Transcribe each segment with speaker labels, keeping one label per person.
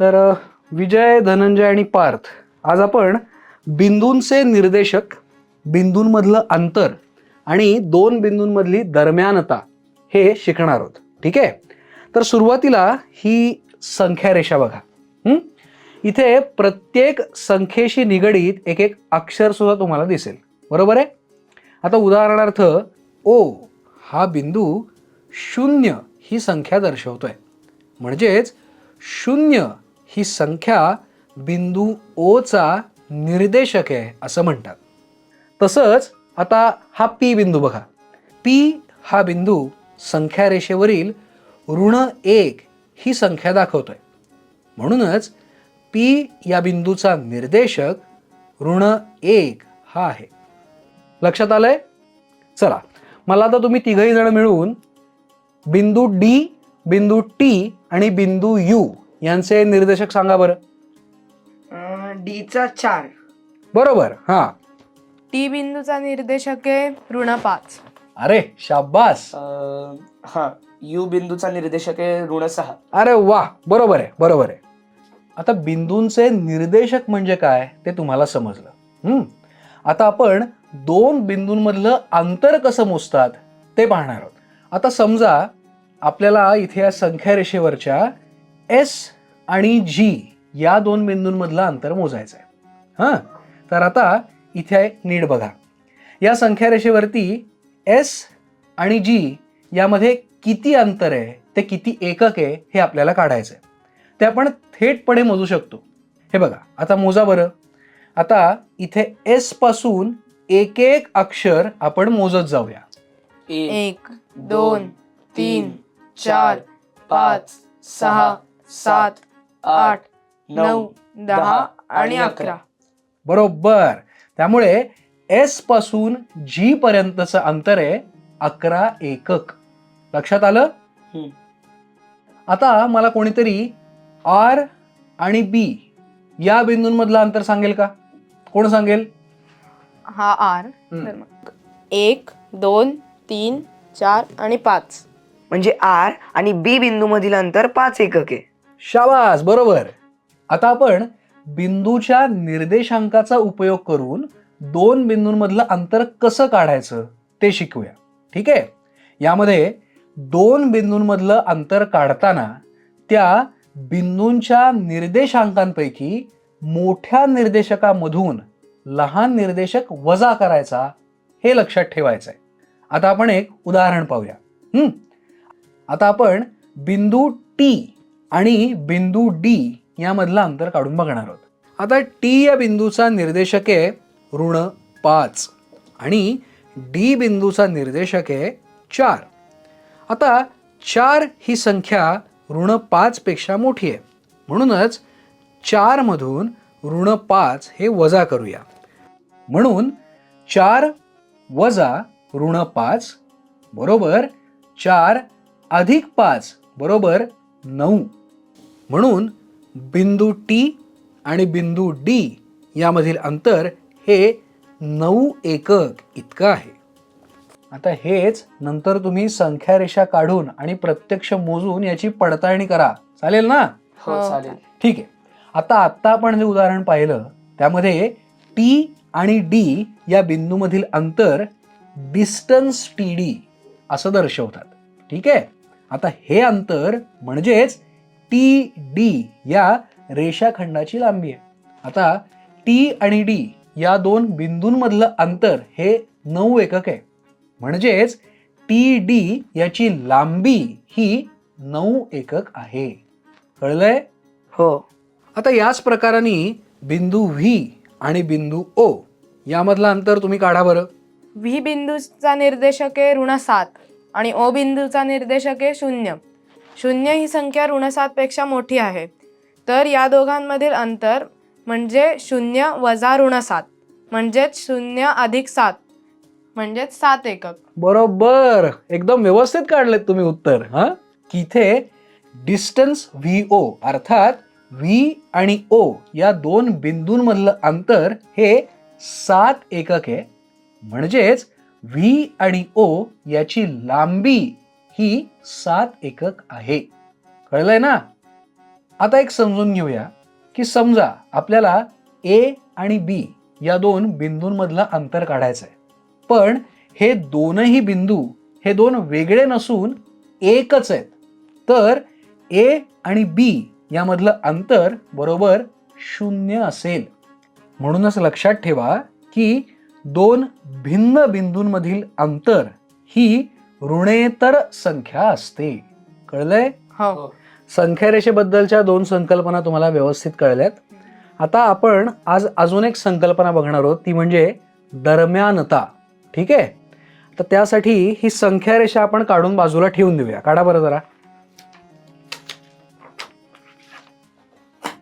Speaker 1: तर विजय धनंजय आणि पार्थ. आज आपण बिंदूंचे निर्देशक बिंदूंमधलं अंतर आणि दोन बिंदूंमधली दरम्यानता हे शिकणार आहोत. ठीक आहे? तर सुरुवातीला ही संख्या रेषा बघा. इथे प्रत्येक संख्येशी निगडीत एक एक अक्षर सुद्धा तुम्हाला दिसेल. बरोबर आहे? आता उदाहरणार्थ ओ हा बिंदू शून्य ही संख्या दर्शवतोय. म्हणजेच शून्य ही संख्या बिंदू ओचा निर्देशक आहे असं म्हणतात. तसंच आता हा पी बिंदू बघा. पी हा बिंदू संख्या रेषेवरील ऋण एक ही संख्या दाखवतोय. म्हणूनच पी या बिंदूचा निर्देशक ऋण एक हा आहे. लक्षात आलंय? चला मला आता तुम्ही तिघही जण मिळून बिंदू डी बिंदू टी आणि बिंदू यू यांचे निर्देशक सांगा बरं.
Speaker 2: डीचा चार.
Speaker 1: बरोबर हां.
Speaker 3: टी बिंदूचा निर्देशक आहे ऋण पाच.
Speaker 1: अरे शाबास
Speaker 2: अं, हा यू बिंदूचा निर्देशक आहे ऋण सहा.
Speaker 1: अरे वा बरोबर आहे बरोबर आहे. आता बिंदूंचे निर्देशक म्हणजे काय ते तुम्हाला समजलं. हम्म. आता आपण दोन बिंदूंमधलं अंतर कसं मोजतात ते पाहणार आहोत. आता समजा आपल्याला इथे या संख्या रेषेवरच्या एस आणि जी या दोन बिंदूंमधलं अंतर मोजायचं आहे हां? तर आता इथे नीट बघा. या संख्या रेषेवरती एस आणि जी यामध्ये किती अंतर आहे ते किती एकक आहे हे आपल्याला काढायचं आहे ते आपण थेटपणे मोजू शकतो. हे बघा आता मोजा बरं. आता इथे एसपासून एक एक अक्षर आपण मोजत जाऊया.
Speaker 2: एक
Speaker 3: एक दोन तीन चार पाच सहा सात आठ नऊ दहा आणि अकरा.
Speaker 1: बरोबर. त्यामुळे एसपासून जी पर्यंतचं अंतर आहे अकरा एकक. लक्षात आलं?
Speaker 2: हम्म.
Speaker 1: आता मला कोणीतरी आर आणि बी या बिंदूंमधलं अंतर सांगेल का? कोण सांगेल?
Speaker 3: हा आर. एक दोन तीन चार आणि पाच.
Speaker 4: म्हणजे आर आणि बी बिंदू मधील अंतर पाच एकक आहे.
Speaker 1: शाबास बरोबर. आता आपण बिंदूच्या निर्देशांकाचा उपयोग करून दोन बिंदूंमधलं अंतर कसं काढायचं ते शिकूया. ठीक आहे? यामध्ये दोन बिंदूंमधलं अंतर काढताना त्या बिंदूंच्या निर्देशांकांपैकी मोठ्या निर्देशकामधून लहान निर्देशक वजा करायचा हे लक्षात ठेवायचं आहे. आता आपण एक उदाहरण पाहूया. आता आपण बिंदू टी आणि बिंदू डी यामधलं अंतर काढून बघणार आहोत. आता टी या बिंदूचा निर्देशक आहे ऋण पाच आणि डी बिंदूचा निर्देशक आहे चार. आता चार ही संख्या ऋण पाचपेक्षा मोठी आहे. म्हणूनच चारमधून ऋण पाच हे वजा करूया. म्हणून चार वजा ऋण पाच बरोबर चार अधिक पाच बरोबर नऊ. म्हणून बिंदू टी आणि बिंदू डी यामधील अंतर हे नऊ एकक इतकं आहे. आता हेच नंतर तुम्ही संख्या रेषा काढून आणि प्रत्यक्ष मोजून याची पडताळणी करा. चालेल ना?
Speaker 2: हो
Speaker 3: हो.
Speaker 2: चालेल.
Speaker 1: ठीक आहे. आता आत्ता आपण जे उदाहरण पाहिलं त्यामध्ये टी आणि डी या बिंदूमधील अंतर डिस्टन्स टी डी असं दर्शवतात. ठीक आहे? आता हे अंतर म्हणजेच टी डी या रेषाखंडाची लांबी आहे. आता टी आणि डी या दोन बिंदूंमधलं अंतर हे नऊ एकक आहे. म्हणजेच टी डी याची लांबी ही नऊ एकक आहे. कळलंय?
Speaker 4: हो.
Speaker 1: आता याच प्रकाराने बिंदू व्ही आणि बिंदू ओ यामधलं अंतर तुम्ही काढा बरं.
Speaker 3: व्ही बिंदूचा निर्देशक आहे ऋण सात आणि ओ बिंदूचा निर्देशक आहे शून्य. शून्य ही संख्या ऋण सातपेक्षा मोठी आहे. तर या दोघांमधील अंतर म्हणजे शून्य वजा ऋण सात म्हणजेच शून्य अधिक सात म्हणजेच सात एकक.
Speaker 1: बरोबर. एकदम व्यवस्थित काढलेत तुम्ही उत्तर हा? की इथे डिस्टन्स व्ही ओ अर्थात व्ही आणि ओ या दोन बिंदूंमधलं अंतर हे सात एकक आहे. म्हणजेच व्ही आणि ओ याची लांबी ही सात एकक आहे. कळलंय ना? आता एक समजून घेऊया की समजा आपल्याला ए आणि बी या दोन बिंदूंमधलं अंतर काढायचं आहे पण हे दोनही बिंदू हे दोन वेगळे नसून एकच आहेत. तर ए आणि बी यामधलं अंतर बरोबर शून्य असेल. म्हणूनच लक्षात ठेवा की दोन भिन्न बिंदूंमधील अंतर ही ऋणेतर संख्या असते. कळलंय?
Speaker 3: हो.
Speaker 1: संख्यारेषेबद्दलच्या दोन संकल्पना तुम्हाला व्यवस्थित कळल्यात. आता आपण आज अजून एक संकल्पना बघणार आहोत ती म्हणजे दरम्यानता. ठीक आहे? तर त्यासाठी ही संख्यारेषा आपण काढून बाजूला ठेवून देऊया. काढा बरं जरा.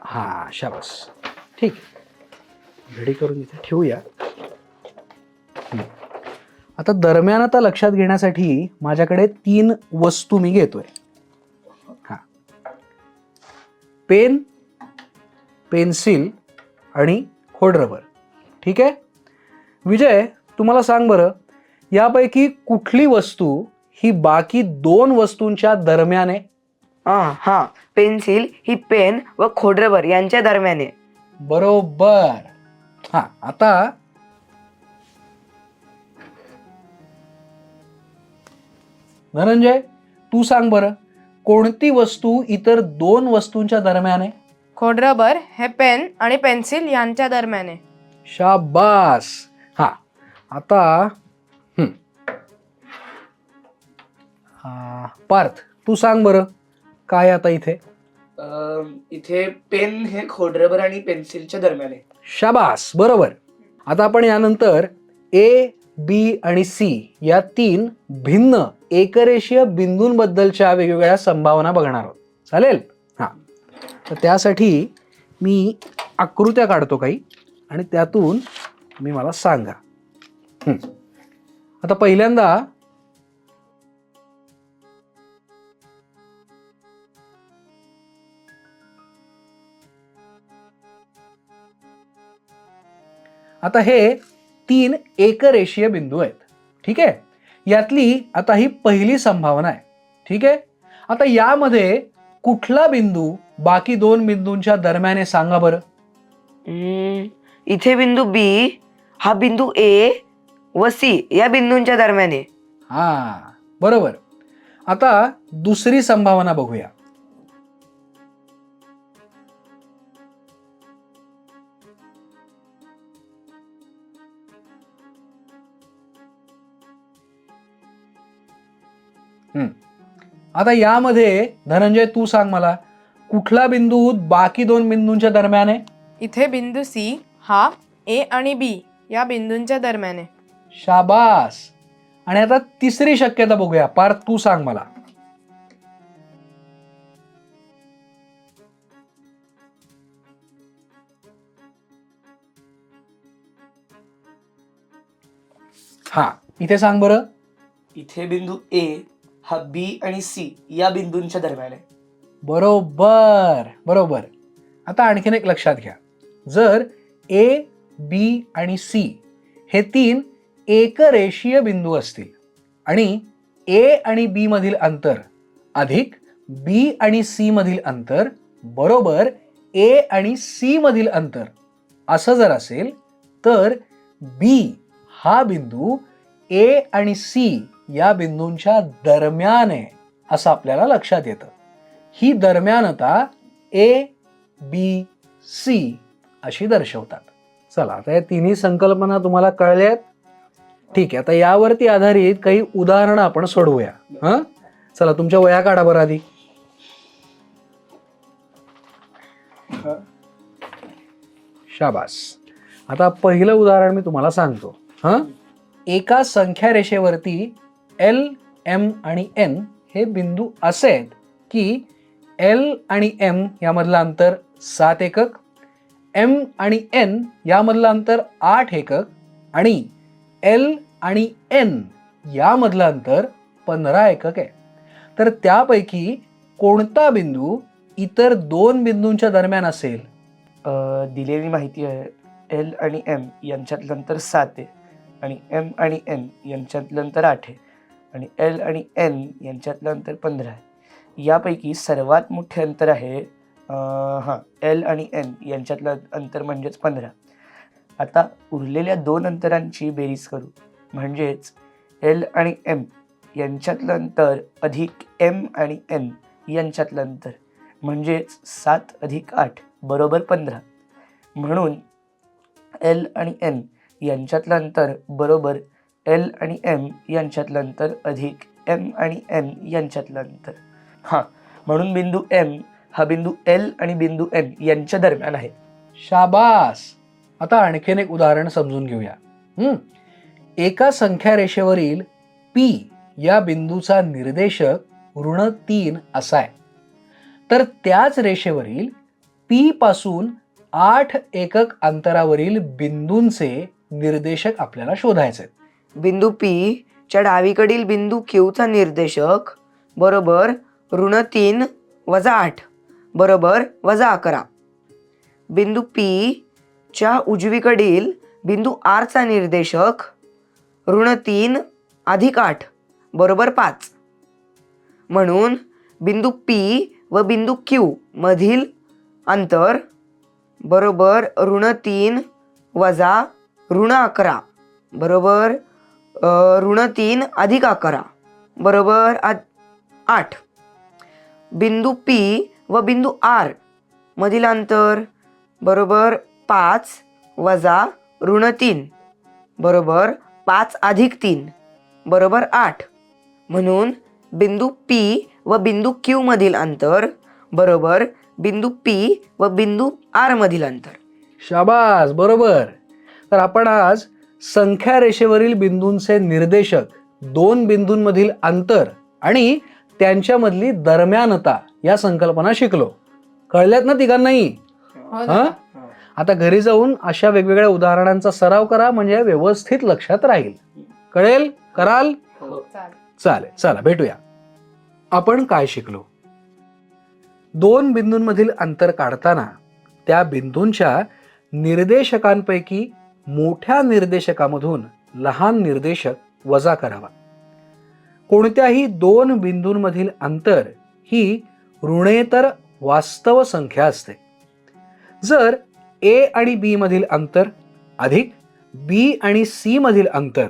Speaker 1: हा शाबास. ठीक. घडी करून इथे ठेवूया. हं. आता दरम्यानता लक्षात घेण्यासाठी माझ्याकडे तीन वस्तू मी घेतोय. हा. पेन पेन्सिल आणि खोडरबर ठीक आहे? विजय तुम्हाला सांग बरं यापैकी कुठली वस्तू ही बाकी दोन वस्तूंच्या दरम्यान? आहे
Speaker 4: हा हा. पेन्सिल ही पेन व खोडरबर यांच्या दरम्यान. आहे
Speaker 1: बरोबर. हा आता धनंजय तू सांग बरं कोणती वस्तू इतर दोन वस्तूंच्या दरम्यान? आहे
Speaker 3: खोडरबर हे पेन आणि पेन्सिल यांच्या दरम्यान. आहे
Speaker 1: शाबास! हा आता हं. आ, पार्थ तू सांग बरं काय आता इथे?
Speaker 2: अं, इथे पेन हे खोडरबर आणि पेन्सिलच्या दरम्यान. आहे
Speaker 1: शाबास! बरोबर. आता आपण यानंतर ए बी आणि सी या तीन भिन्न एकरेषीय बिंदूंबद्दलच्या वेगवेगळ्या संभावना बघणार आहोत. चालेल? हां. तर त्यासाठी मी आकृत्या काढतो काही आणि त्यातून मी मला सांगा. आता पहिल्यांदा आता हे तीन एकरेषीय बिंदू आहेत. ठीक आहे? यातली आता ही पहिली संभावना आहे. ठीक आहे? आता यामध्ये कुठला बिंदू बाकी दोन बिंदूंच्या दरम्यान आहे सांगा बरं.
Speaker 4: हम्म, इथे बिंदू बी हा बिंदू ए व सी या बिंदूंच्या दरम्यान आहे.
Speaker 1: हा बरोबर. आता दुसरी संभावना बघूया. आता यामध्ये धनंजय तू सांग मला कुठला बिंदू बाकी दोन बिंदूंच्या दरम्यान आहे?
Speaker 3: इथे बिंदू सी हा ए आणि बी या बिंदूंच्या दरम्यान आहे.
Speaker 1: शाबास. आणि आता तिसरी शक्यता बघूया. पार तू सांग मला. हा इथे सांग बरं.
Speaker 2: इथे बिंदू ए हा बी आणि सी या बिंदूंच्या दरम्यान आहे.
Speaker 1: बरोबर बरोबर. आता आणखीन एक लक्षात घ्या. जर ए बी आणि सी हे तीन एकरेषीय बिंदू असतील आणि ए आणि बी मधील अंतर अधिक बी आणि सी मधील अंतर बरोबर ए आणि सी मधील अंतर असं जर असेल तर बी हा बिंदू ए आणि सी या बिंदूंच्या दरम्यान आहे असं आपल्याला लक्षात येतं. ही दरम्यानता ए बी सी अशी दर्शवतात. चला आता या तिन्ही संकल्पना तुम्हाला कळल्यात ठीक आहे आता यावरती आधारित काही उदाहरणं आपण सोडवूया. हं? चला तुमच्या वया काढा बरं आधी. शाबास. आता पहिलं उदाहरण मी तुम्हाला सांगतो. हं? एका संख्या रेषेवरती एल एम आणि एन हे बिंदू असे आहेत की एल आणि एम यामधलं अंतर सात एकक एम आणि एन यामधलं अंतर आठ एकक आणि एल आणि एन यामधलं अंतर पंधरा एकक आहे. तर त्यापैकी कोणता बिंदू इतर दोन बिंदूंच्या दरम्यान असेल?
Speaker 2: दिलेली माहिती आहे एल आणि एम यांच्यातलं अंतर सात आहे आणि एम आणि एन यांच्यातलं अंतर आठ आहे. आणि एल आणि एन यांच्यातलं अंतर पंधरा आहे. यापैकी सर्वात मोठे अंतर आहे हां एल आणि एन यांच्यातलं अंतर म्हणजेच पंधरा. आता उरलेल्या दोन अंतरांची बेरीज करू. म्हणजेच एल आणि एम यांच्यातलं अंतर अधिक एम आणि एन यांच्यातलं अंतर म्हणजेच सात अधिक आठ बरोबर पंधरा. म्हणून एल आणि एन यांच्यातलं अंतर बरोबर एल आणि एम यांच्यातलं अंतर अधिक एम आणि एन यांच्यातलं अंतर. हां म्हणून बिंदू एम हा बिंदू एल आणि बिंदू एन यांच्या दरम्यान आहे.
Speaker 1: शाबास! आता आणखीन एक उदाहरण समजून घेऊया. एका संख्या रेषेवरील पी या बिंदूचा निर्देशक ऋण तीन असा आहे. तर त्याच रेषेवरील पी पासून आठ एकक अंतरावरील बिंदूंचे निर्देशक आपल्याला शोधायचे आहेत.
Speaker 4: बिंदू पी च्या डावीकडील बिंदू क्यूचा निर्देशक बरोबर ऋण तीन वजा आठ बरोबर वजा अकरा. बिंदू पी च्या उजवीकडील बिंदू आरचा निर्देशक ऋण तीन अधिक आठ बरोबर पाच. म्हणून बिंदू पी व बिंदू क्यू मधील अंतर बरोबर ऋण तीन वजा ऋण अकरा बरोबर ऋण तीन अधिक अकरा बरोबर आ- आठ. बिंदू पी व बिंदू आर मधील अंतर बरोबर पाच वजा ऋण तीन बरोबर पाच अधिक तीन बरोबर आठ. म्हणून बिंदू पी व बिंदू क्यू मधील अंतर बरोबर बिंदू पी व बिंदू आर मधील अंतर
Speaker 1: शाबास बरोबर. तर आपण आज संख्या रेषेवरील बिंदूंचे निर्देशक दोन बिंदूंमधील अंतर आणि त्यांच्यामधली दरम्यानता या संकल्पना शिकलो. कळल्यात ना तिघांनाही?
Speaker 3: हो
Speaker 1: हा? आता घरी जाऊन अशा वेगवेगळ्या उदाहरणांचा सराव करा म्हणजे व्यवस्थित लक्षात राहील. कळेल? कराल?
Speaker 3: चालेल
Speaker 1: चालेल चला भेटूया. आपण काय शिकलो? दोन बिंदूंमधील अंतर काढताना त्या बिंदूंच्या निर्देशकांपैकी मोठ्या निर्देशकामधून लहान निर्देशक वजा करावा. कोणत्याही दोन बिंदूंमधील अंतर ही ऋणेतर वास्तव संख्या असते. जर ए आणि बी मधील अंतर अधिक बी आणि सी मधील अंतर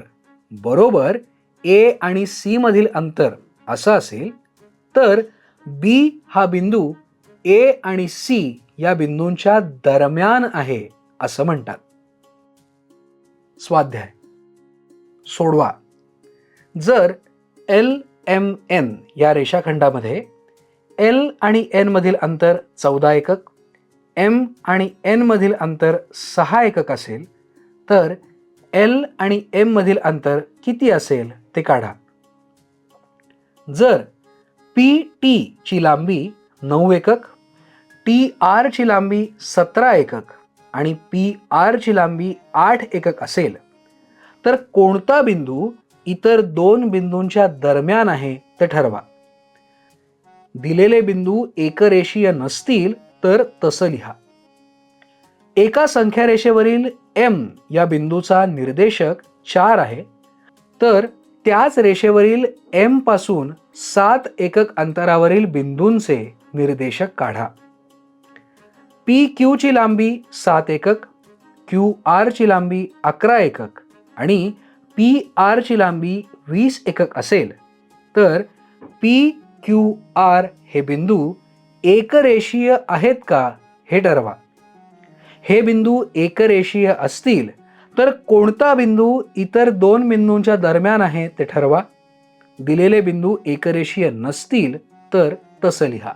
Speaker 1: बरोबर ए आणि सी मधील अंतर असं असेल तर बी हा बिंदू ए आणि सी या बिंदूंच्या दरम्यान आहे असं म्हणतात. स्वाध्याय. सोडवा. जर एल एम एन या रेषाखंडामध्ये एल आणि एन मधील अंतर चौदा एकक एम आणि एन मधील अंतर सहा एकक असेल तर एल आणि एम मधील अंतर किती असेल ते काढा. जर पी टी ची लांबी नऊ एकक टी आर ची लांबी सतरा एकक आणि पी आरची लांबी आठ एकक असेल तर कोणता बिंदू इतर दोन बिंदूंच्या दरम्यान आहे ते ठरवा. दिलेले बिंदू एकरेषीय नसतील तर तसं लिहा. एका संख्या रेषेवरील एम या बिंदूचा निर्देशक चार आहे तर त्याच रेषेवरील एमपासून सात एकक अंतरावरील बिंदूंचे निर्देशक काढा. पी क्यूची लांबी सात एकक क्यू आरची लांबी अकरा एकक आणि पी आरची लांबी वीस एकक असेल. तर पी क्यू आर हे बिंदू एकरेषीय आहेत का हे ठरवा. हे बिंदू एकरेषीय असतील तर कोणता बिंदू इतर दोन बिंदूंच्या दरम्यान आहे ते ठरवा. दिलेले बिंदू एकरेषीय नसतील तर तसं लिहा.